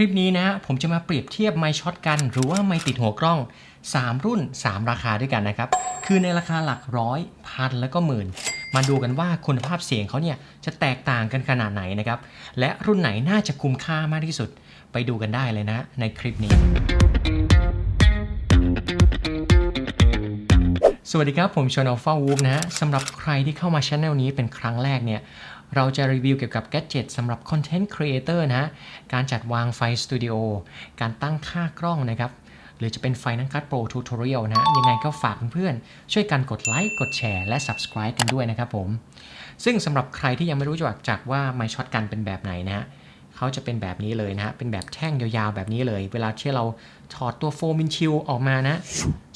คลิปนี้นะฮะผมจะมาเปรียบเทียบไม้ช็อตกัน หรือว่าไม้ติดหัวกล้อง 3 รุ่น 3 ราคาด้วยกันนะครับ คือในราคาหลักร้อยพันแล้วก็หมื่น มาดูกันว่าคุณภาพเสียงเขาเนี่ยจะแตกต่างกันขนาดไหนนะครับ และรุ่นไหนน่าจะคุ้มค่ามากที่สุด ไปดูกันได้เลยนะในคลิปนี้ สวัสดีครับ ผมชอนอัลฟาวูฟนะฮะสำหรับใครที่เข้ามาช anel นี้เป็นครั้งแรกเนี่ยเราจะรีวิวเกี่ยวกับแก d เจ็ตสำหรับคอนเทนต์ครีเอเตอร์นะฮะการจัดวางไฟสตูดิโอการตั้งค่ากล้องนะครับ หรือจะเป็นไฟนังคัดโปรทูทอเรียลนะยังไงก็ฝากเพื่อนๆ ช่วยกันกดไลค์กดแชร์และ Subscribe กันด้วยนะครับผม ซึ่งสำหรับใครที่ยังไม่รู้จักจากว่าไมช็อตกันเป็นแบบไหนนะฮะ เขาจะเป็นแบบนี้เลยนะฮะ เป็นแบบแท่งยาวๆแบบนี้เลย เวลาที่เราถอดตัวโฟมินชิลออกมานะ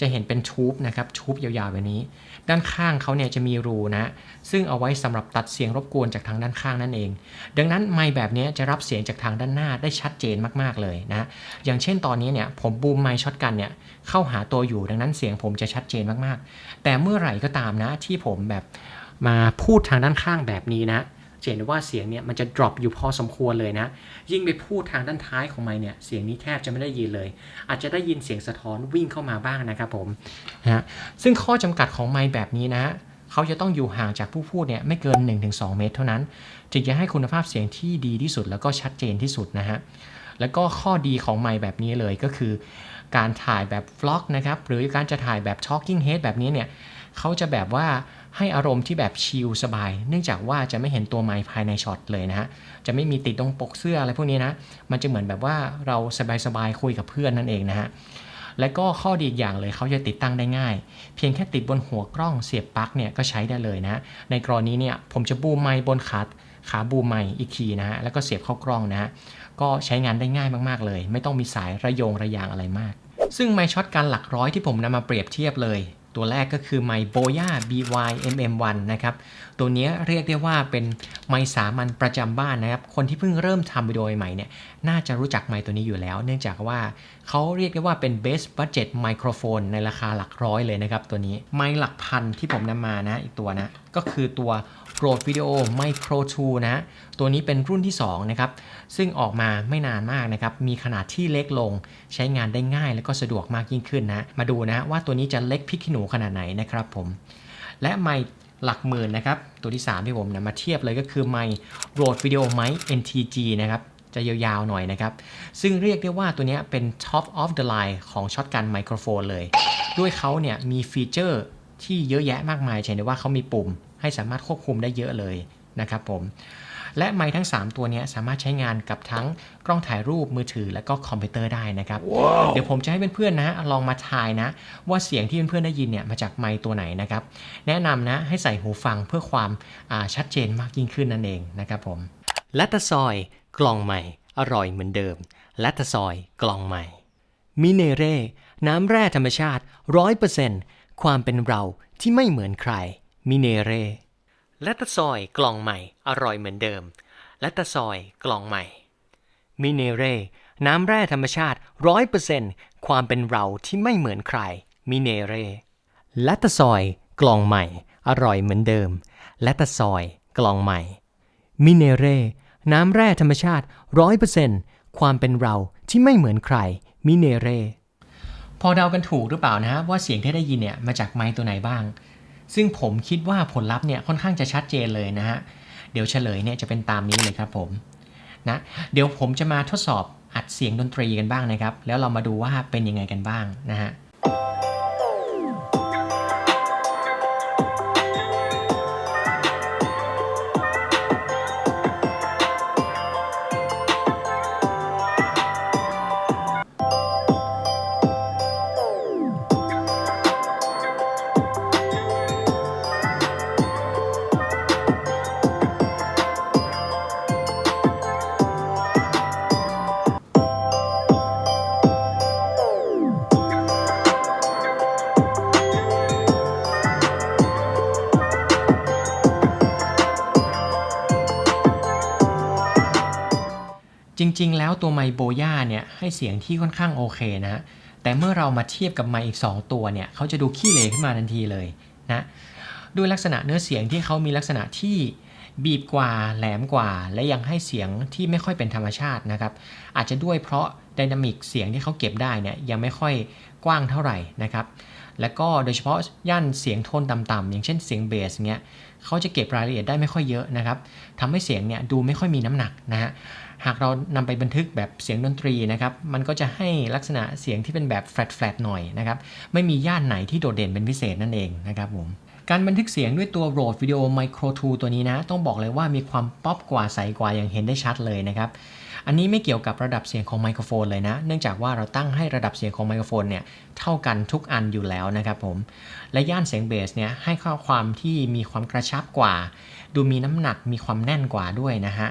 จะเห็นเป็นทูบนะครับ ทูบยาวๆแบบนี้ ด้านข้างเขาเนี่ยจะมีรูนะ ซึ่งเอาไว้สำหรับตัดเสียงรบกวนจากทางด้านข้างนั่นเอง ดังนั้นไมค์แบบนี้จะรับเสียงจากทางด้านหน้าได้ชัดเจนมากๆเลยนะ อย่างเช่นตอนนี้เนี่ยผมบูมไมค์ช็อตกันเนี่ยเข้าหาตัวอยู่ดังนั้นเสียงผมจะชัดเจนมากๆ แต่เมื่อไหร่ก็ตามนะที่ผมแบบมาพูดทางด้านข้างแบบนี้นะ จะเห็นว่าเสียงเนี่ยมันจะ drop อยู่พอสมควรเลยนะ ยิ่งไปพูดทางด้านท้ายของไมเนี่ยเสียงนี้แทบจะไม่ได้ยินเลย อาจจะได้ยินเสียงสะท้อนวิ่งเข้ามาบ้างนะครับผมนะซึ่งข้อจำกัดของไมแบบนี้นะเขาจะต้องอยู่ห่างจากผู้พูดเนี่ยไม่เกิน 1-2 เมตรเท่านั้น จึงจะให้คุณภาพเสียงที่ดีที่สุดแล้วก็ชัดเจนที่สุดนะฮะแล้วก็ข้อดีของไมค์แบบนี้เลยก็คือ การถ่ายแบบฟล็อกนะครับหรือการจะถ่ายแบบ talking head แบบนี้เนี่ย เขาจะแบบว่าให้อารมณ์ที่แบบชิลสบาย เนื่องจากว่าจะไม่เห็นตัวไมค์ภายในช็อตเลยนะฮะ จะไม่มีติดตรงปกเสื้ออะไรพวกนี้นะ มันจะเหมือนแบบว่าเราสบายๆคุยกับเพื่อนนั่นเองนะฮะ และก็ข้อดีอีกอย่างเลยเขาจะติดตั้งได้ง่าย เพียงแค่ติดบนหัวกล้องเสียบปลั๊กเนี่ยก็ใช้ได้เลยนะ ในกรณีเนี่ยผมจะบูมไมค์บนขาขาบูมไมค์อีกทีนะฮะ แล้วก็เสียบเข้ากล้องนะฮะ ก็ใช้งานได้ง่ายมากๆเลย ไม่ต้องมีสายระยงระยางอะไรมาก ซึ่งไมค์ช็อตการหลักร้อยที่ผมนำมาเปรียบเทียบเลย ตัวแรกก็คือไมค์โบย่า BY MM1 นะครับ ตัวนี้เรียกได้ว่าเป็นไมสามัญประจำบ้านนะครับ คนที่เพิ่งเริ่มทำวิดีโอใหม่เนี่ย น่าจะรู้จักไมตัวนี้อยู่แล้ว เนื่องจากว่าเขาเรียกได้ว่าเป็น best budget microphone ในราคาหลักร้อยเลยนะครับตัวนี้ ไมหลักพันที่ผมนำมานะอีกตัวนะ ก็คือตัว Rode Video Micro 2 นะ ตัวนี้เป็นรุ่นที่ 2 นะครับ ซึ่งออกมาไม่นานมากนะครับ มีขนาดที่เล็กลง ใช้งานได้ง่ายและก็สะดวกมากยิ่งขึ้นนะ มาดูนะว่าตัวนี้จะเล็กพริกขี้หนูขนาดไหนนะครับผม และไมค์หลักหมื่นนะครับ ตัวที่ 3 ที่ผมนำมาเทียบเลยก็คือไมค์ Rode Video Mic NTG นะครับจะยาวๆหน่อยนะครับ ซึ่งเรียกได้ว่าตัวนี้เป็น top of the line ของช็อตกันไมโครโฟนเลย ด้วยเขาเนี่ยมีฟีเจอร์ที่เยอะแยะมากมายเช่นว่าเขามีปุ่ม ให้สามารถควบคุมได้เยอะเลยนะครับผมและไมค์ทั้ง 3 ตัวเนี้ยสามารถใช้งานกับทั้งกล้องถ่ายรูปมือถือและก็คอมพิวเตอร์ได้นะครับเดี๋ยวผมจะให้เพื่อนๆนะลองมาทายนะ ว่าเสียงที่เพื่อนๆได้ยินเนี่ยมาจากไมค์ตัวไหนนะครับ แนะนำนะให้ใส่หูฟังเพื่อความอ่าชัดเจนมากยิ่งขึ้นนั่นเองนะครับผมและตะซอยกล่องใหม่ อร่อยเหมือนเดิม และตะซอยกล่องใหม่มิเนเร่น้ำแร่ธรรมชาติ 100%ความเป็นเราที่ไม่เหมือนใคร มิเนเร่และตะซอยกล่องใหม่อร่อยเหมือนเดิม และตะซอยกล่องใหม่ มิเนเร่น้ำแร่ธรรมชาติ100%ความเป็นเราที่ไม่เหมือนใคร มิเนเร่และตะซอยกล่องใหม่ อร่อยเหมือนเดิม และตะซอยกล่องใหม่ มิเนเร่น้ำแร่ธรรมชาติ100%ความเป็นเราที่ไม่เหมือนใคร มิเนเร่พอเดากันถูกหรือเปล่านะฮะว่าเสียงที่ได้ยินเนี่ยมาจากไมค์ตัวไหนบ้าง ซึ่งผมคิดว่าผลลัพธ์เนี่ยค่อนข้างจะชัดเจนเลยนะฮะ เดี๋ยวเฉลยเนี่ยจะเป็นตามนี้เลยครับผมนะเดี๋ยวผมจะมาทดสอบอัดเสียงดนตรีกันบ้างนะครับ แล้วเรามาดูว่าเป็นยังไงกันบ้างนะฮะ ริง ๆ แล้วตัวไมโบย่าเนี่ยให้เสียงที่ค่อนข้างโอเคนะแต่เมื่อเรามาเทียบกับไมอีก 2 ตัวเนี่ยเขาจะดูขี้เหร่ขึ้นมาทันทีเลยนะด้วยลักษณะเนื้อเสียงที่เขามีลักษณะที่บีบกว่าแหลมกว่า และยังให้เสียงที่ไม่ค่อยเป็นธรรมชาตินะครับอาจจะด้วยเพราะไดนามิกเสียงที่เขาเก็บได้เนี่ยยังไม่ค่อยกว้างเท่าไหร่นะครับและก็โดยเฉพาะย่านเสียงโทนต่ำๆอย่างเช่นเสียงเบสเงี้ยเขาจะเก็บรายละเอียดได้ไม่ค่อยเยอะนะครับทำให้เสียงเนี่ยดูไม่ค่อยมีน้ำหนักนะฮะ หากเรานำไปบันทึกแบบเสียงดนตรีนะครับ มันก็จะให้ลักษณะเสียงที่เป็นแบบแฟลตๆหน่อยนะครับ ไม่มีย่านไหนที่โดดเด่นเป็นพิเศษนั่นเองนะครับผมการบันทึกเสียงด้วยตัว Rode Video Micro 2 ตัวนี้นะ ต้องบอกเลยว่ามีความป๊อปกว่าใสกว่าอย่างเห็นได้ชัดเลยนะครับ อันนี้ไม่เกี่ยวกับระดับเสียงของไมโครโฟนเลยนะ เนื่องจากว่าเราตั้งให้ระดับเสียงของไมโครโฟนเนี่ยเท่ากันทุกอันอยู่แล้วนะครับผม และย่านเสียงเบสเนี่ยให้ข้อความที่มีความกระชับกว่า ดูมีน้ำหนักมีความแน่นกว่าด้วยนะฮะ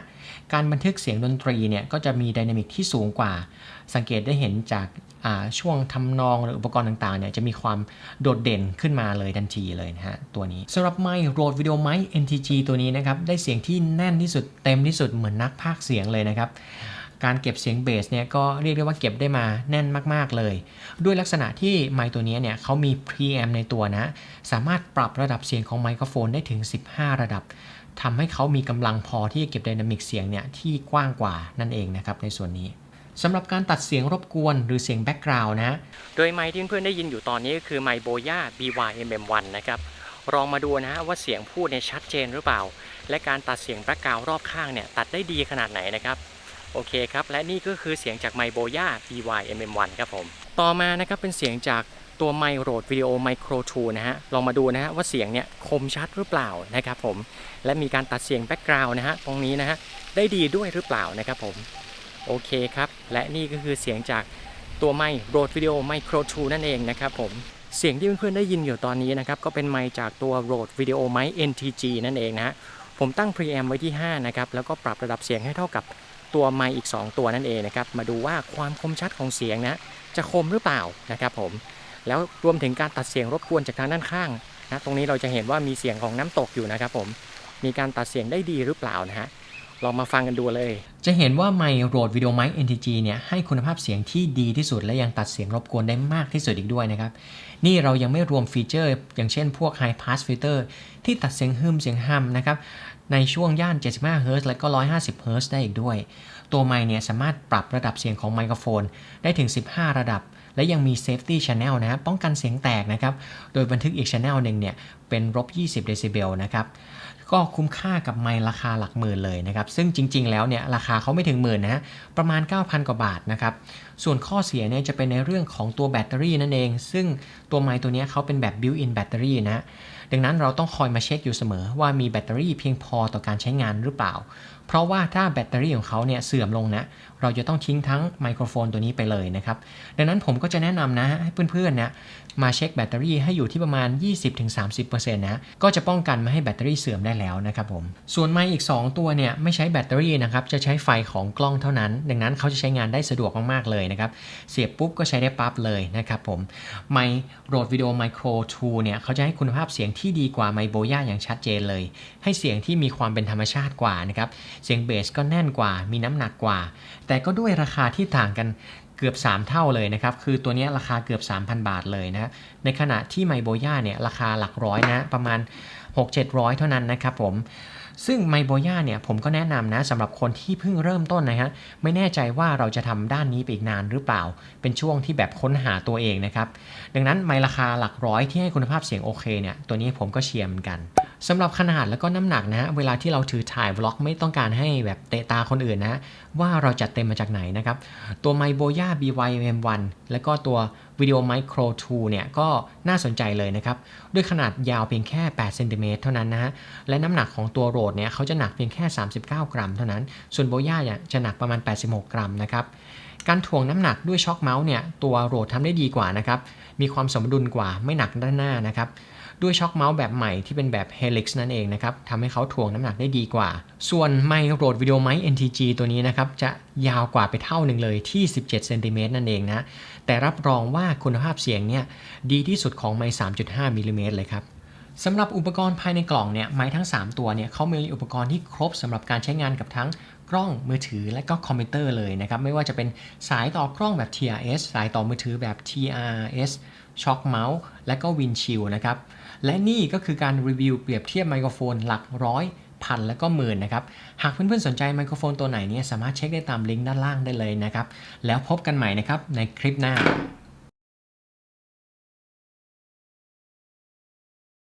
การบันทึกเสียงดนตรีเนี่ยก็จะมีไดนามิกที่สูงกว่า สังเกตได้เห็นจากช่วงทำนองหรืออุปกรณ์ต่างๆเนี่ยจะมีความโดดเด่นขึ้นมาเลยทันทีเลยนะฮะตัวนี้สำหรับไมค์โรดวิดีโอไมค์ NTG ตัวนี้นะครับได้เสียงที่แน่นที่สุดเต็มที่สุดเหมือนนักพากเสียงเลยนะครับ การเก็บเสียงเบสเนี่ยก็เรียกได้ว่าเก็บได้มาแน่นมาก ๆ เลย ด้วยลักษณะที่ไมค์ตัวนี้เนี่ยเขามี preamp ในตัวนะ สามารถปรับระดับเสียงของไมโครโฟนได้ถึง 15 ระดับทำให้เขามีกำลังพอที่จะเก็บไดนามิกเสียงเนี่ยที่กว้างกว่านั่นเองนะครับในส่วนนี้สำหรับการตัดเสียงรบกวนหรือเสียงแบ็กกราวน์นะ โดยไมค์ที่เพื่อนได้ยินอยู่ตอนนี้ก็คือไมค์โบย่า BYMM1 นะครับลองมาดูนะว่าเสียงพูดเนี่ยชัดเจนหรือเปล่า และการตัดเสียงแบ็กกราวน์รอบข้างเนี่ยตัดได้ดีขนาดไหนนะครับ โอเคครับ และนี่ก็คือเสียงจากไมโบย่า BYMM1 ครับผม ต่อมานะครับเป็นเสียงจากตัวไมโรดวิดีโอไมโคร2นะฮะ ลองมาดูนะฮะว่าเสียงเนี่ยคมชัดหรือเปล่านะครับผม และมีการตัดเสียงแบ็กกราวน์นะฮะตรงนี้นะฮะได้ดีด้วยหรือเปล่านะครับผม โอเคครับ และนี่ก็คือเสียงจากตัวไมโรดวิดีโอไมโคร2นั่นเองนะครับผมเสียงที่เพื่อนๆได้ยินอยู่ตอนนี้นะครับ ก็เป็นไมค์จากตัว Rode Video Mic NTG นั่นเองนะฮะผมตั้ง preamp ไว้ที่ 5 นะครับ แล้วก็ปรับระดับเสียงให้เท่ากับ ตัวไมค์อีก 2 ตัวนั่นเองนะครับมาดูว่าความคมชัดของเสียงนะจะคมหรือเปล่านะครับผมแล้วรวมถึงการตัดเสียงรบกวนจากทางด้านข้างนะตรงนี้เราจะเห็นว่ามีเสียงของน้ำตกอยู่นะครับผมมีการตัดเสียงได้ดีหรือเปล่านะฮะ ลองมาฟังกันดูเลย จะเห็นว่าไมค์ Rode Video Mic NTG เนี่ยให้คุณภาพเสียงที่ดีที่สุด และยังตัดเสียงรบกวนได้มากที่สุดอีกด้วยนะครับ นี่เรายังไม่รวมฟีเจอร์ อย่างเช่นพวก High Pass Filter ที่ตัดเสียงฮึมเสียงฮัมนะครับ ในช่วงย่าน 75 Hz และก็ 150 Hz ได้อีกด้วย ตัวไมค์เนี่ยสามารถปรับระดับเสียงของไมโครโฟนได้ถึง 15 ระดับ และยังมี Safety Channel นะป้องกันเสียงแตกนะครับ โดยบันทึกอีก Channel หนึ่งเนี่ยเป็นลบ20 เดซิเบลนะครับก็คุ้มค่ากับไมค์ราคาหลักหมื่นเลยนะครับ ซึ่งจริง ๆ แล้วเนี่ยราคาเขาไม่ถึงหมื่นนะประมาณ 9,000 กว่าบาทนะครับ ส่วนข้อเสียเนี่ยจะเป็นในเรื่องของตัวแบตเตอรี่นั่นเอง ซึ่งตัวไมค์ตัวนี้เขาเป็นแบบ built-in แบตเตอรี่นะดังนั้นเราต้องคอยมาเช็คอยู่เสมอว่ามีแบตเตอรี่เพียงพอต่อการใช้งานหรือเปล่า เพราะว่าถ้าแบตเตอรี่ของเขาเนี่ยเสื่อมลงนะ เราจะต้องทิ้งทั้งไมโครโฟนตัวนี้ไปเลยนะครับ ดังนั้นผมก็จะแนะนำนะให้เพื่อนๆเนี่ยมาเช็คแบตเตอรี่ให้อยู่ที่ประมาณ 20-30%นะก็จะป้องกันไม่ให้แบตเตอรี่เสื่อมได้แล้วนะครับผมส่วนไมค์อีก 2 ตัวเนี่ยไม่ใช้แบตเตอรี่นะครับจะใช้ไฟของกล้องเท่านั้น ดังนั้นเขาจะใช้งานได้สะดวกมากๆเลยนะครับเสียบปุ๊บก็ใช้ได้ปั๊บเลยนะครับผมไมค์ Rode Video Micro 2เนี่ยเขาจะให้คุณภาพเสียงที่ดีกว่าไมค์โบย่าอย่างชัดเจนเลย ให้เสียงที่มีความเป็นธรรมชาติกว่านะครับเสียงเบสก็แน่นกว่ามีน้ำหนักกว่าแต่ก็ด้วยราคาที่ต่างกันเกือบ 3 เท่าเลยนะครับ คือตัวนี้ราคาเกือบ 3,000 บาทเลยนะ ในขณะที่ไมโบย่าเนี่ยราคาหลักร้อยนะ ประมาณ 6-700 เท่านั้นนะครับผมซึ่งไมโบย่าเนี่ยผมก็แนะนำนะสำหรับคนที่เพิ่งเริ่มต้นนะฮะไม่แน่ใจว่าเราจะทำด้านนี้ไปอีกนานหรือเปล่า เป็นช่วงที่แบบค้นหาตัวเองนะครับ ดังนั้นไมราคาหลักร้อยที่ให้คุณภาพเสียงโอเคเนี่ยตัวนี้ผมก็เชียร์เหมือนกัน สำหรับขนาดแล้วก็น้ำหนักนะ เวลาที่เราถือถ่ายวล็อกไม่ต้องการให้แบบเตะตาคนอื่นนะ ว่าเราจัดเต็มมาจากไหนนะครับ ตัวไมโบย่า BYM1 แล้วก็ตัววิดีโอไมโคร2เนี่ยก็น่าสนใจเลยนะครับ ด้วยขนาดยาวเพียงแค่8เซนติเมตรเท่านั้นนะฮะ และน้ำหนักของตัวโรดเนี่ยเขาจะหนักเพียงแค่ 39 กรัมเท่านั้น ส่วนโบย่าเนี่ยจะหนักประมาณ 86 กรัมนะครับการถ่วงน้ำหนักด้วยช็อคเมาส์เนี่ยตัวโรดทำได้ดีกว่านะครับ มีความสมดุลกว่าไม่หนักด้านหน้านะครับ ด้วยช็อคเมาส์แบบใหม่ที่เป็นแบบ Helix นั่นเองนะครับทำให้เขาถ่วงน้ำหนักได้ดีกว่า ส่วนไมค์โรดวิดีโอไมค์ NTG ตัวนี้นะครับ จะยาวกว่าไปเท่าหนึ่งเลยที่ 17เซนติเมตรนั่นเองนะ แต่รับรองว่าคุณภาพเสียงเนี่ยดีที่สุดของไมค์3.5มิลลิเมตรเลยครับสำหรับอุปกรณ์ภายในกล่องเนี่ยไม้ทั้ง 3 ตัวเนี่ยเขามีอุปกรณ์ที่ครบสำหรับการใช้งานกับทั้ง กล้องมือถือและก็คอมพิวเตอร์เลยนะครับ ไม่ว่าจะเป็นสายต่อกล้องแบบ TRS สายต่อมือถือแบบ TRS ช็อคเมาส์และก็วินชิลนะครับ และนี่ก็คือการรีวิวเปรียบเทียบไมโครโฟนหลักร้อยพันแล้วก็หมื่นนะครับ หากเพื่อนๆสนใจไมโครโฟนตัวไหนเนี่ยสามารถเช็คได้ตามลิงก์ด้านล่างได้เลยนะครับ แล้วพบกันใหม่นะครับในคลิปหน้า